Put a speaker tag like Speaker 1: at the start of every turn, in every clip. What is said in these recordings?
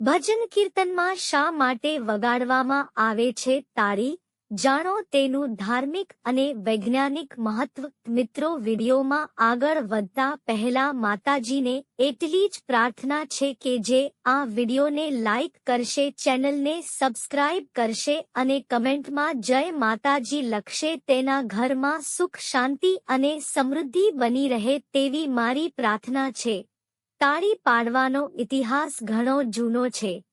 Speaker 1: ભજન કીર્તનમાં શા માટે વગાડવામાં આવે છે તારી? જાણો તેનું ધાર્મિક અને વૈજ્ઞાનિક મહત્વ. મિત્રો, વિડીયોમાં આગળ વધતા પહેલા માતાજીને એટલી જ પ્રાર્થના છે કે જે આ વિડીયોને લાઇક કરશે, ચેનલને સબસ્ક્રાઇબ કરશે અને કમેન્ટમાં જય માતાજી લખશે. તેના ઘરમાં સુખ, શાંતિ અને સમૃદ્ધિ બની રહે તેવી મારી પ્રાર્થના છે. તાળી પાડવાનો ઇતિહાસ ઘણો જૂનો છે.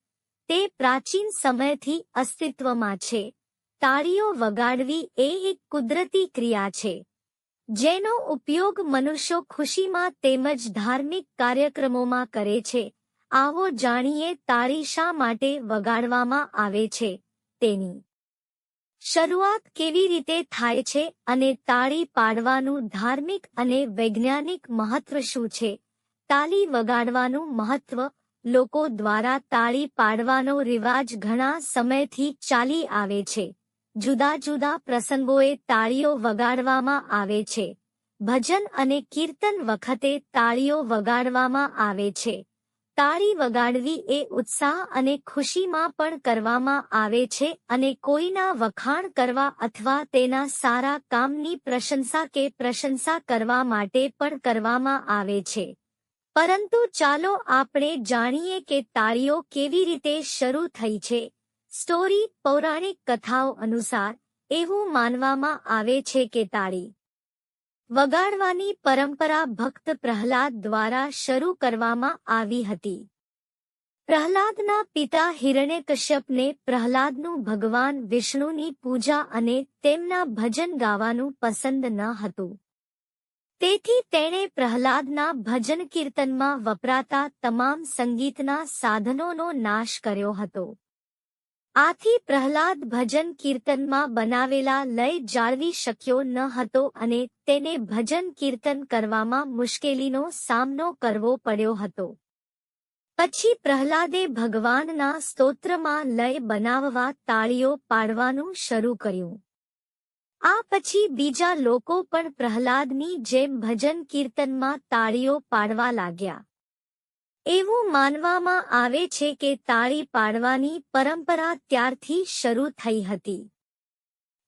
Speaker 1: તે પ્રાચીન સમયથી અસ્તિત્વમાં છે. તાળીઓ વગાડવી એ એક કુદરતી ક્રિયા છે. જેનો ઉપયોગ મનુષ્યો ખુશીમાં તેમજ ધાર્મિક કાર્યક્રમોમાં કરે છે. આવો જાણીએ તાળી શા માટે વગાડવામાં આવે છે. તેની શરૂઆત કેવી રીતે થાય છે અને તાળી પાડવાનું ધાર્મિક અને વૈજ્ઞાનિક મહત્વ શું છે? તાળી વગાડવાનું મહત્વ લોકો દ્વારા તાળી પાડવાનો રિવાજ ઘણા સમયથી ચાલી આવે છે. જુદા જુદા પ્રસંગોએ તાળીઓ વગાડવામાં આવે છે. ભજન અને કીર્તન વખતે તાળીઓ વગાડવામાં આવે છે. તાળી વગાડવી એ ઉત્સાહ અને ખુશીમાં પણ કરવામાં આવે છે અને કોઈના વખાણ કરવા અથવા તેના સારા કામની પ્રશંસા કે પ્રશંસા કરવા માટે પણ કરવામાં આવે છે. પરંતુ ચાલો આપણે જાણીએ કે તાળીઓ કેવી રીતે શરૂ થઈ છે. સ્ટોરી પૌરાણિક કથાઓ અનુસાર એવું માનવામાં આવે છે કે તાળી વગાડવાની પરંપરા ભક્ત પ્રહલાદ દ્વારા શરૂ કરવામાં આવી હતી. પ્રહલાદના પિતા હિરણ્યકશ્યપને પ્રહલાદનું ભગવાન વિષ્ણુની પૂજા અને તેમના ભજન ગાવાનું પસંદ ન હતું. તેથી તેણે પ્રહલાદના ભજન કીર્તનમાં વપરાતા તમામ સંગીતના સાધનોનો નાશ કર્યો હતો. આથી પ્રહલાદ ભજન કીર્તનમાં બનાવેલા લય જાળવી શક્યો ન હતો અને તેને ભજન કીર્તન કરવામાં મુશ્કેલીનો સામનો કરવો પડ્યો હતો. પછી પ્રહલાદે ભગવાનના સ્તોત્રમાં લય બનાવવા તાળીઓ પાડવાનું શરૂ કર્યું. આ પછી બીજા લોકો પણ પ્રહલાદની જેમ ભજન કીર્તનમાં તાળીઓ પાડવા લાગ્યા. એવું માનવામાં આવે છે કે તાળી પાડવાની પરંપરા ત્યારથી શરૂ થઈ હતી.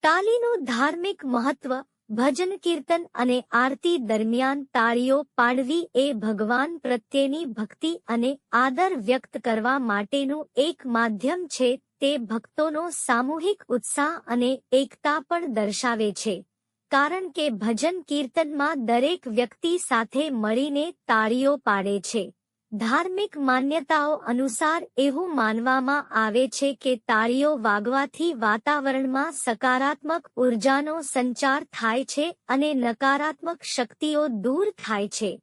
Speaker 1: તાલીનું ધાર્મિક મહત્વ ભજન કીર્તન અને આરતી દરમિયાન તાળીઓ પાડવી એ ભગવાન પ્રત્યેની ભક્તિ અને આદર વ્યક્ત કરવા માટેનું એક માધ્યમ છે, તે ભક્તોનો સામૂહિક ઉત્સાહ અને એકતા પણ દર્શાવે છે. કારણ કે ભજન કીર્તનમાં દરેક વ્યક્તિ સાથે મળીને તાળીઓ પાડે છે. ધાર્મિક માન્યતાઓ અનુસાર એવું માનવામાં આવે છે કે તાળીઓ વાગવાથી વાતાવરણમાં સકારાત્મક ઉર્જાનો સંચાર થાય છે અને નકારાત્મક શક્તિઓ દૂર થાય છે.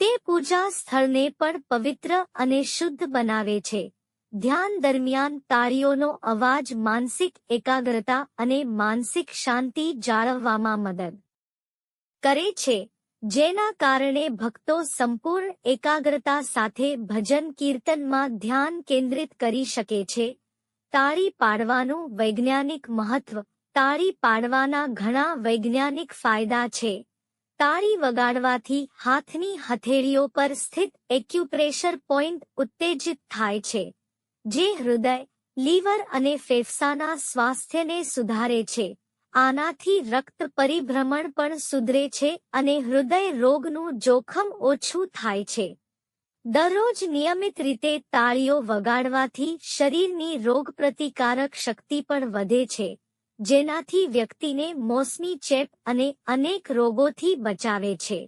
Speaker 1: તે પૂજા સ્થળને પણ પવિત્ર અને શુદ્ધ બનાવે છે. ધ્યાન દરમિયાન તાળીઓનો અવાજ માનસિક એકાગ્રતા અને માનસિક શાંતિ જાળવવામાં મદદ કરે છે. જેના કારણે ભક્તો સંપૂર્ણ એકાગ્રતા સાથે ભજન કીર્તનમાં ધ્યાન કેન્દ્રિત કરી શકે છે. તાળી પાડવાનું વૈજ્ઞાનિક મહત્વ. તાળી પાડવાના ઘણા વૈજ્ઞાનિક ફાયદા છે. તાળી વગાડવાથી હાથની હથેળીઓ પર સ્થિત એક્યુપ્રેશર પોઈન્ટ ઉત્તેજિત થાય છે, જે હૃદય, લીવર અને ફેફસાના સ્વાસ્થ્યને સુધારે છે. આનાથી રક્ત પરિભ્રમણ પણ સુધરે છે અને હૃદય રોગનું જોખમ ઓછું થાય છે. દરરોજ નિયમિત રીતે તાળીઓ વગાડવાથી શરીરની રોગપ્રતિકારક શક્તિ પણ વધે છે, જેનાથી વ્યક્તિને મોસમી ચેપ અને અનેક રોગોથી બચાવે છે.